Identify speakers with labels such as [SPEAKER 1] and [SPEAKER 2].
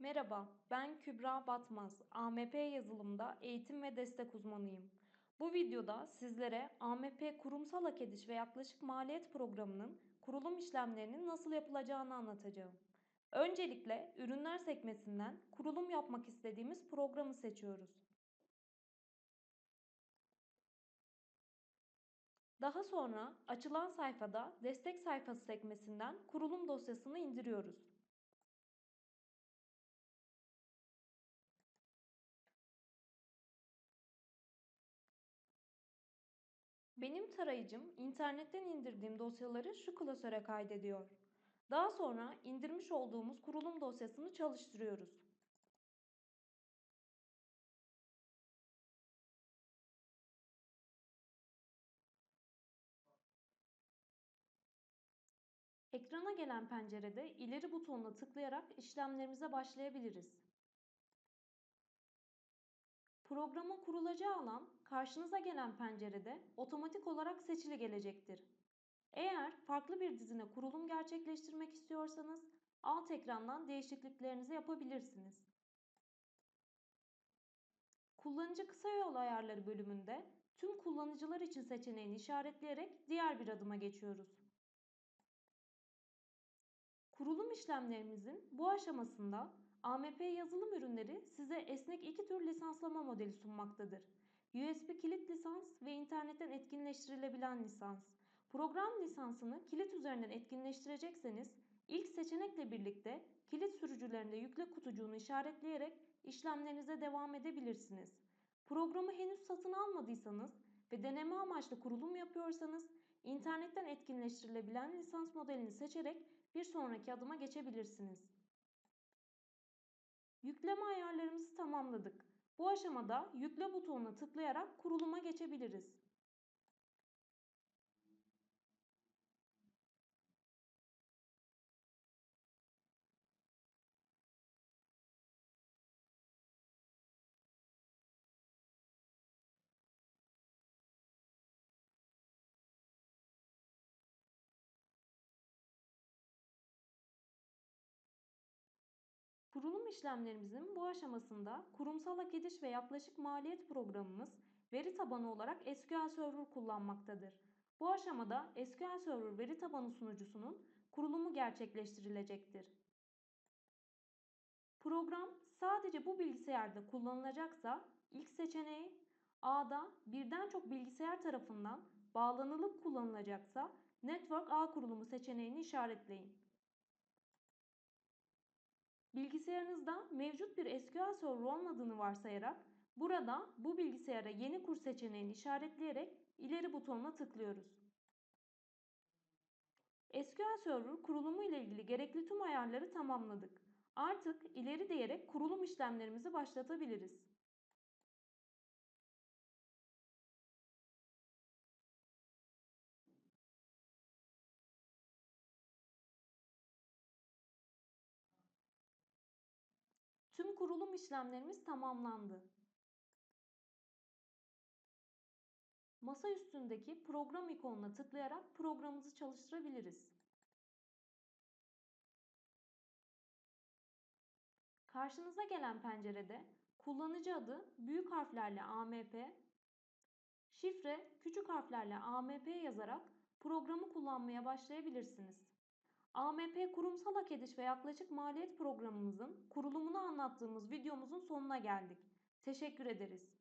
[SPEAKER 1] Merhaba, ben Kübra Batmaz. AMP yazılımda eğitim ve destek uzmanıyım. Bu videoda sizlere AMP kurumsal hak ediş ve yaklaşık maliyet programının kurulum işlemlerinin nasıl yapılacağını anlatacağım. Öncelikle ürünler sekmesinden kurulum yapmak istediğimiz programı seçiyoruz. Daha sonra açılan sayfada destek sayfası sekmesinden kurulum dosyasını indiriyoruz. Benim tarayıcım internetten indirdiğim dosyaları şu klasöre kaydediyor. Daha sonra indirmiş olduğumuz kurulum dosyasını çalıştırıyoruz. Ekrana gelen pencerede ileri butonuna tıklayarak işlemlerimize başlayabiliriz. Programın kurulacağı alan karşınıza gelen pencerede otomatik olarak seçili gelecektir. Eğer farklı bir dizine kurulum gerçekleştirmek istiyorsanız alt ekrandan değişikliklerinizi yapabilirsiniz. Kullanıcı kısa yol ayarları bölümünde tüm kullanıcılar için seçeneğini işaretleyerek diğer bir adıma geçiyoruz. Kurulum işlemlerimizin bu aşamasında AMP yazılım ürünleri esnek iki tür lisanslama modeli sunmaktadır. USB kilit lisans ve internetten etkinleştirilebilen lisans. Program lisansını kilit üzerinden etkinleştirecekseniz ilk seçenekle birlikte kilit sürücülerinde yükle kutucuğunu işaretleyerek işlemlerinize devam edebilirsiniz. Programı henüz satın almadıysanız ve deneme amaçlı kurulum yapıyorsanız internetten etkinleştirilebilen lisans modelini seçerek bir sonraki adıma geçebilirsiniz. Yükleme ayarlarımızı tamamladık. Bu aşamada yükle butonuna tıklayarak kuruluma geçebiliriz. İşlemlerimizin bu aşamasında kurumsal hak ediş ve yaklaşık maliyet programımız veri tabanı olarak SQL Server kullanmaktadır. Bu aşamada SQL Server veri tabanı sunucusunun kurulumu gerçekleştirilecektir. Program sadece bu bilgisayarda kullanılacaksa ilk seçeneği A'da birden çok bilgisayar tarafından bağlanılıp kullanılacaksa Network ağ kurulumu seçeneğini işaretleyin. Bilgisayarınızda mevcut bir SQL Server olmadığını varsayarak burada bu bilgisayara yeni kur seçeneğini işaretleyerek ileri butonuna tıklıyoruz. SQL Server kurulumu ile ilgili gerekli tüm ayarları tamamladık. Artık ileri diyerek kurulum işlemlerimizi başlatabiliriz. Kurulum işlemlerimiz tamamlandı. Masa üstündeki program ikonuna tıklayarak programımızı çalıştırabiliriz. Karşınıza gelen pencerede kullanıcı adı büyük harflerle AMP, şifre küçük harflerle AMP yazarak programı kullanmaya başlayabilirsiniz. AMP kurumsal hak ediş ve yaklaşık maliyet programımızın kurulumunu anlattığımız videomuzun sonuna geldik. Teşekkür ederiz.